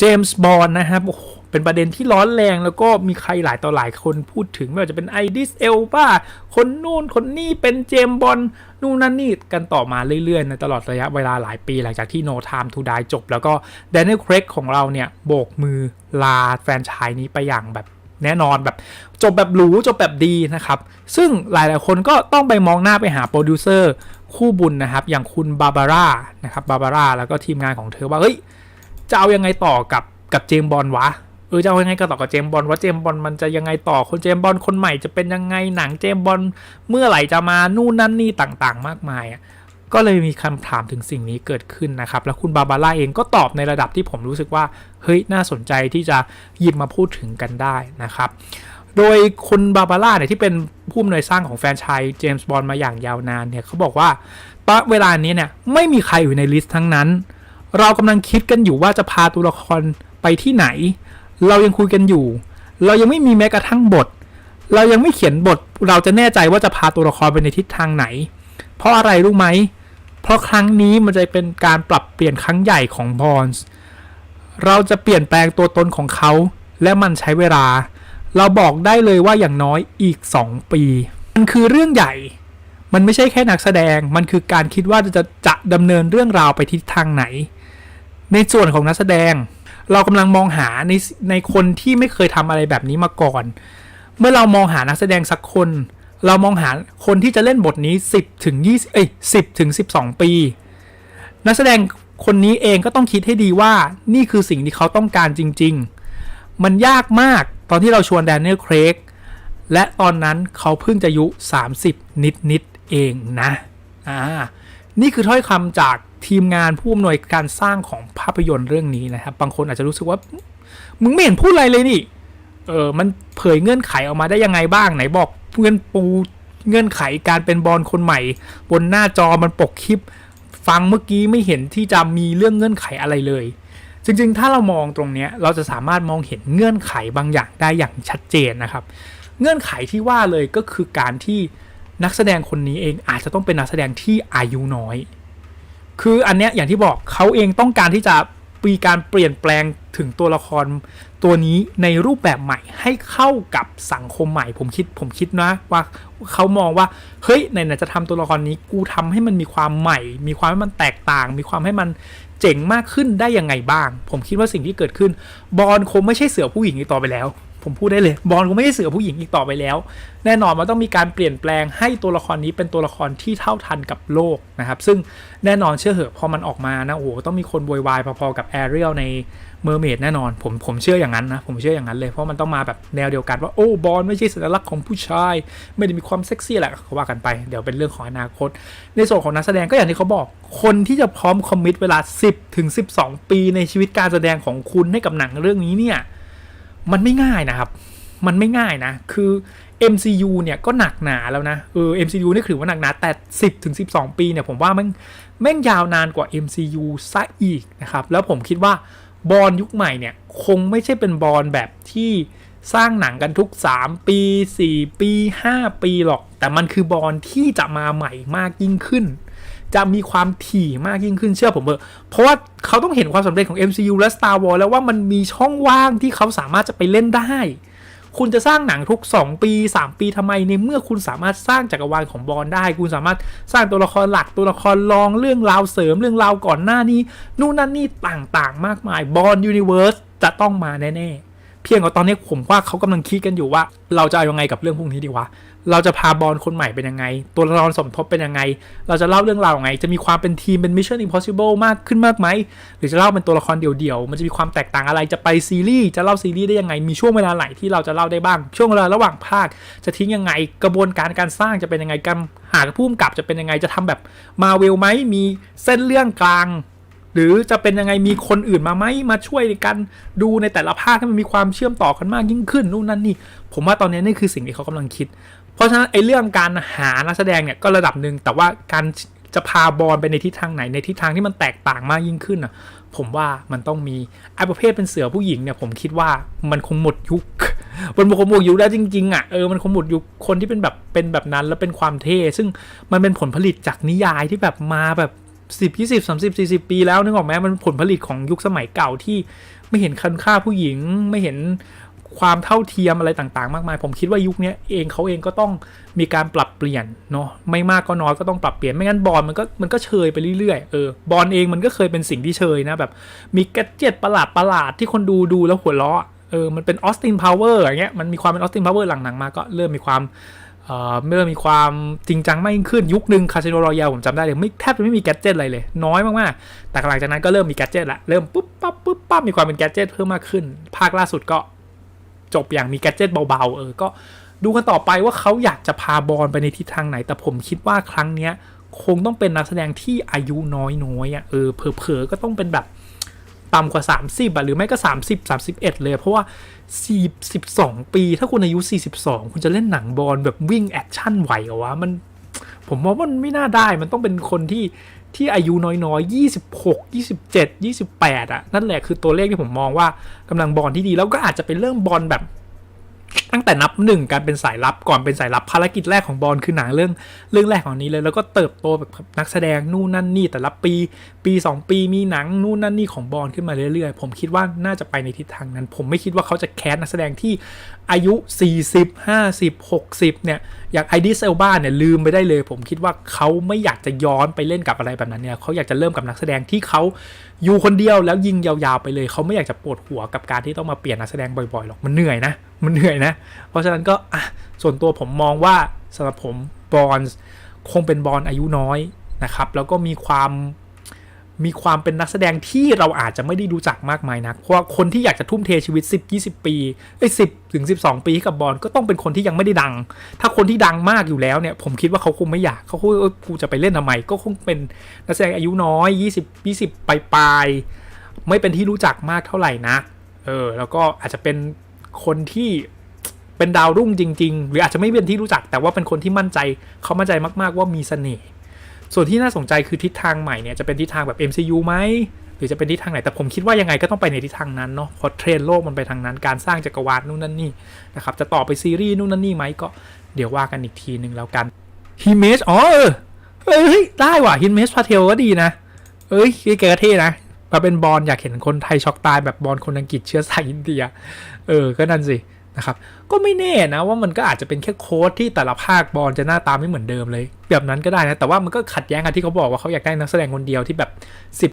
เจมส์บอลนะครับเป็นประเด็นที่ร้อนแรงแล้วก็มีใครหลายต่อหลายคนพูดถึง ไม่ว่าจะเป็นไอดิสเอลบ้าคนนู่นคนนี่เป็นเจมส์บอลนู่นนั่นนี่กันต่อมาเรื่อยๆ ในตลอดระยะเวลาหลายปีหลังจากที่ No Time to Die จบ แล้วก็ Daniel Craig ของเราเนี่ย โบกมือลาแฟรนไชายนี้ไปอย่างแบบแน่นอนแบบจบแบบหรูจบแบบดีนะครับ ซึ่งหลายๆคนก็ต้องไปมองหน้าไปหาโปรดิวเซอร์คู่บุญนะครับอย่างคุณบาบาร่านะครับบาบาร่าแล้วก็ทีมงานของเธอว่าเฮ้ย จะเอายังไงต่อกับกับเจมบอลวะเออจะเอายังไงกันต่อกับเจมบอลว่าเจมบอลมันจะยังไงต่อคนเจมบอลคนใหม่จะเป็นยังไงหนังเจมบอลเมื่อไหร่จะมานู่นนั่นนี่ต่างๆ มากมายอะก็เลยมีคำถามถึงสิ่งนี้เกิดขึ้นนะครับ แล้วคุณบาบาร่าเองก็ตอบในระดับที่ผมรู้สึกว่า เฮ้ย น่าสนใจที่จะหยิบมาพูดถึงกันได้นะครับ โดยคุณบาบาร่าเนี่ยที่เป็นผู้อำนวยสร้างของแฟนชายเจมส์บอลมาอย่างยาวนานเนี่ยเขาบอกว่าตอนเวลานี้เนี่ยไม่มีใครอยู่ในลิสต์ทั้งนั้น เรากำลังคิดกันอยู่ว่าจะพาตัวละครไปที่ไหน เรายังคุยกันอยู่ เรายังไม่มีแม้กระทั่งบท เรายังไม่เขียนบท เราจะแน่ใจว่าจะพาตัวละครไปในทิศทางไหน เพราะอะไรรู้ไหม เพราะครั้งนี้มันจะเป็นการปรับเปลี่ยนครั้งใหญ่ของบอลส์เราจะเปลี่ยนแปลงตัวตนของเขา และมันใช้เวลา เราบอกได้เลยว่าอย่างน้อยอีก 2 ปี มันคือเรื่องใหญ่ มันไม่ใช่แค่นักแสดง มันคือการคิดว่าจะจะดำเนินเรื่องราวไปทิศทางไหน ในส่วนของนักแสดง เรากำลังมองหาในในคนที่ไม่เคยทำอะไรแบบนี้มาก่อน เมื่อเรามองหานักแสดงสักคน เรามองหาคนที่จะเล่นบทนี้ 10ถึง20เอ้ย10ถึง12 ปี นักแสดงคนนี้เองก็ต้องคิดให้ดีว่านี่คือสิ่งที่เขาต้องการจริง ๆ มันยากมากตอนที่เราชวนแดเนียลเครกและตอนนั้นเขาเพิ่งจะอายุ 30 นิดๆเองนะ อ่า นี่คือถ้อยคำจากทีมงานผู้อำนวยการสร้างของภาพยนตร์เรื่องนี้นะครับ บางคนอาจจะรู้สึกว่า มึงไม่เห็นพูดอะไรเลยนี่ เออ มันเผยเงื่อนไขออกมาได้ยังไงบ้างไหนบอกเพื่อนปูเงื่อนไขการเป็นบอลคนใหม่ บนหน้าจอมันปกคลิป ฟังเมื่อกี้ไม่เห็นที่จะมีเรื่องเงื่อนไขอะไรเลย จริงๆ ถ้าเรามองตรงเนี้ยเราจะสามารถมองเห็นเงื่อนไขบางอย่างได้อย่างชัดเจนนะครับ เงื่อนไขที่ว่าเลยก็คือการที่ นักแสดงคนนี้เองอาจจะต้องเป็นนักแสดงที่อายุน้อย คืออันเนี้ยอย่างที่บอกเขาเองต้องการที่จะมีการเปลี่ยนแปลงถึงตัวละครตัวนี้ในรูปแบบใหม่ให้เข้ากับสังคมใหม่ ผมคิดผมคิดนะว่าเขามองว่าเฮ้ยไหนๆจะทำตัวละครนี้กูทำให้มันมีความใหม่ มีความให้มันแตกต่าง มีความให้มันเจ๋งมากขึ้นได้ยังไงบ้าง ผมคิดว่าสิ่งที่เกิดขึ้น บอลคงไม่ใช่เสือผู้หญิงอีกต่อไปแล้ว ผมพูดได้เลยบอลคงไม่ใช่เสือผู้หญิงอีกต่อไปแล้ว แน่นอนมันต้องมีการเปลี่ยนแปลงให้ตัวละครนี้เป็นตัวละครที่เท่าทันกับโลกนะครับ ซึ่งแน่นอนเชื่อเหอะพอมันออกมานะโอ้โหต้องมีคนโวยวายพอๆกับแอเรียลในเมอร์เมดแน่นอน ผมผมเชื่ออย่างนั้นนะ ผมเชื่ออย่างนั้นเลยเพราะมันต้องมาแบบแนวเดียวกันว่าโอ้บอลไม่ใช่สัญลักษณ์ของผู้ชาย ไม่ได้มีความเซ็กซี่แหละเขาว่ากันไปเดี๋ยวเป็นเรื่องของอนาคต ในส่วนของนักแสดงก็อย่างที่เขาบอกคนที่จะพร้อมคอมมิตเวลา 10ถึง12 ปีในชีวิตการแสดงของคุณให้กับหนังเรื่องนี้เนี่ย มันไม่ง่ายนะครับ มันไม่ง่ายนะ คือ MCU เนี่ยก็หนักหนาแล้วนะ เออ MCU นี่ถือว่าหนักหนา แต่ 10ถึง12 ปีเนี่ยผมว่ามันแม่งยาวนานกว่า MCU ซะอีกนะครับ แล้วผมคิดว่าบอลยุคใหม่เนี่ยคงไม่ใช่เป็นบอลแบบที่สร้างหนังกันทุก 3 ปี 4 ปี 5 ปีหรอก แต่มันคือบอลที่จะมาใหม่มากยิ่งขึ้น จะมีความถี่มากยิ่งขึ้นเชื่อผมเถอะเพราะว่าเขาต้องเห็นความสำเร็จของ MCU และ Star Wars แล้วว่ามันมีช่องว่างที่เขาสามารถจะไปเล่นได้ คุณจะสร้างหนังทุก 2 ปี 3 ปีทำไมในเมื่อคุณสามารถสร้างจักรวาลของบอลได้ คุณสามารถสร้างตัวละครหลักตัวละครรองเรื่องราวเสริมเรื่องราวก่อนหน้านี้ นู่นนั่นนี่ต่างๆ มากมายบอลยูนิเวิร์สจะต้องมาแน่ๆ เพียงแต่ตอนนี้ผมว่าเขากำลังคิดกันอยู่ว่า เราจะเอายังไงกับเรื่องพวกนี้ดีวะ เราจะพาบอลคนใหม่เป็นยังไง ตัวละครสมทบเป็นยังไง เราจะเล่าเรื่องราวยังไง จะมีความเป็นทีมเป็น Mission Impossible มากขึ้นมากไหม หรือจะเล่าเป็นตัวละครเดี่ยวๆ มันจะมีความแตกต่างอะไร จะไปซีรีส์ จะเล่าซีรีส์ได้ยังไง มีช่วงเวลาไหนที่เราจะเล่าได้บ้าง ช่วงเวลาระหว่างภาค จะทิ้งยังไง กระบวนการการสร้างจะเป็นยังไงการหาผู้กำกับจะเป็นยังไง จะทำแบบมาเวลไหมมีเส้นเรื่องกลาง หรือจะเป็นยังไงมีคนอื่นมาไหมมาช่วยกันดูในแต่ละภาคให้มันมีความเชื่อมต่อกันมากยิ่งขึ้นนู่นนั่นนี่ผมว่าตอนนี้นี่คือสิ่งที่เขากำลังคิด เพราะฉะนั้นไอ้เรื่องการหานักแสดงเนี่ยก็ระดับหนึ่งแต่ว่าการจะพาบอลไปในทิศทางไหนในทิศทางที่มันแตกต่างมากยิ่งขึ้นอะผมว่ามันต้องมีไอ้ประเภทเป็นเสือผู้หญิงเนี่ยผมคิดว่ามันคงหมดยุคมันคงหมดยุคแล้วจริงๆอะเออมันคงหมดยุคคนที่เป็นแบบเป็นแบบนั้นแล้วเป็นความเท่ซึ่งมันเป็นผลผลิตจากนิยายที่แบบมาแบบ 10 20 30 40 ปีแล้วนึกออกไหมมันผลผลิตของยุคสมัยเก่าที่ไม่เห็นคุณค่าผู้หญิง ไม่เห็นความเท่าเทียมอะไรต่างๆ มากมาย ผมคิดว่ายุคนี้เองเขาเองก็ต้องมีการปรับเปลี่ยนเนาะไม่มากก็น้อยก็ต้องปรับเปลี่ยนไม่งั้นบอลมันก็มันก็เชยไปเรื่อยๆเออบอลเองมันก็เคยเป็นสิ่งที่เชยนะแบบ มีแกดเจ็ตประหลาดประหลาดที่คนดูดูแล้วหัวเราะเออมันเป็นออสตินพาวเวอร์อย่างเงี้ยมันมีความเป็นออสตินพาวเวอร์หลังๆมาก็เริ่มมีความ เอ่เมื่อมีความจริงจังมากยิ่งขึ้นยุคหนึ่งคาสิโนรอยัลผมจำได้เลยไม่แทบจะไม่มีแกดเจตอะไรเลย น้อยมากๆ แต่หลังจากนั้นก็เริ่มมีแกดเจตละเริ่มปุ๊บปั๊บปุ๊บปั๊บมีความเป็นแกดเจตเพิ่มมากขึ้น ภาคล่าสุดก็จบอย่างมีแกดเจตเบาๆเออก็ดูกันต่อไปว่าเขาอยากจะพาบอลไปในทิศทางไหน แต่ผมคิดว่าครั้งเนี้ยคงต้องเป็นนักแสดงที่อายุน้อยๆอะเออเผลอๆก็ต้องเป็นแบบ ต่ำกว่า 30อะหรือไม่ก็ 30 31 เลย เพราะว่า 42 ปี ถ้าคุณอายุ 42 คุณจะเล่นหนังบอลแบบวิ่งแอคชั่นไหวเหรอวะมัน ผมว่ามันไม่น่าได้มันต้องเป็นคนที่ที่อายุน้อยๆ 26 27 28อะนั่นแหละคือตัวเลขที่ผมมองว่ากำลังบอลที่ดีแล้วก็อาจจะเป็นเรื่องบอลแบบตั้งแต่นับหนึ่งการเป็นสายลับก่อนเป็นสายลับภารกิจแรกของบอลคือหนังเรื่องเรื่องแรกของนี้เลย แล้วก็เติบโตแบบนักแสดงนู่นนั่นนี่แต่ละปี ปี 2 ปีมีหนังนู่นนั่นนี่ของบอลขึ้นมาเรื่อยๆ ผมคิดว่าน่าจะไปในทิศทางนั้น ผมไม่คิดว่าเขาจะแคสนักแสดงที่อายุ 40 50 60 เนี่ย อย่างไอดิสเอลบาเนี่ยลืมไปได้เลย ผมคิดว่าเขาไม่อยากจะย้อนไปเล่นกับอะไรแบบนั้นเนี่ยเขาอยากจะเริ่มกับนักแสดงที่เขาอยู่คนเดียวแล้วยิงยาวๆไปเลยเขาไม่อยากจะปวดหัวกับการที่ต้องมาเปลี่ยนนักแสดงบ่อยๆหรอกมันเหนื่อยนะมันเหนื่อยนะ เพราะฉะนั้นก็อะส่วนตัวผมมองว่าสำหรับผมบอลคงเป็นบอลอายุน้อยนะครับแล้วก็มีความ มีความเป็นนักแสดงที่เราอาจจะไม่ได้รู้จักมากมายนัก เพราะคนที่อยากจะทุ่มเทชีวิต 10 20 ปีไอ้สิถึง 12 ปีกับบอลก็ต้องเป็นคนที่ยังไม่ได้ดัง ถ้าคนที่ดังมากอยู่แล้วเนี่ยผมคิดว่าเขาคงไม่อยากเขาคงเออกูจะไปเล่นทำไม ก็คงเป็นนักแสดงอายุน้อย 20 20ปลายปลายไม่เป็นที่รู้จักมากเท่าไหร่นักเออแล้วก็อาจจะเป็นคนที่เป็นดาวรุ่งจริง ๆ หรืออาจจะไม่เป็นที่รู้จักแต่ว่าเป็นคนที่มั่นใจเขามั่นใจมาก ๆ ว่ามีเสน่ห์ ส่วนที่น่าสนใจคือทิศทางใหม่เนี่ยจะเป็นทิศทางแบบ MCU ไหมหรือจะเป็นทิศทางไหน แต่ผมคิดว่ายังไงก็ต้องไปในทิศทางนั้นเนาะเพราะเทรนโลกมันไปทางนั้นการสร้างจักรวาลนู่นนั่นนี่นะครับจะต่อไปซีรีส์นู่นนั่นนี่ไหมก็เดี๋ยวว่ากันอีกทีหนึ่งแล้วกันฮิเมสอ๋อเอเอ้ยได้ว่ะฮิเมสพาเทลก็ดีนะ เอ้ยแกก็เท่นะมาเป็นบอลอยากเห็นคนไทยช็อกตายแบบบอลคนอังกฤษเชื้อสายอินเดีย เออก็นั่นสิ นะครับก็ไม่แน่นะว่ามันก็อาจจะเป็นแค่โค้ดที่แต่ละภาคบอลจะหน้าตาไม่เหมือนเดิมเลย แบบนั้นก็ได้นะแต่ว่ามันก็ขัดแย้งกันที่เขาบอกว่าเขาอยากได้นักแสดงคนเดียวที่แบบ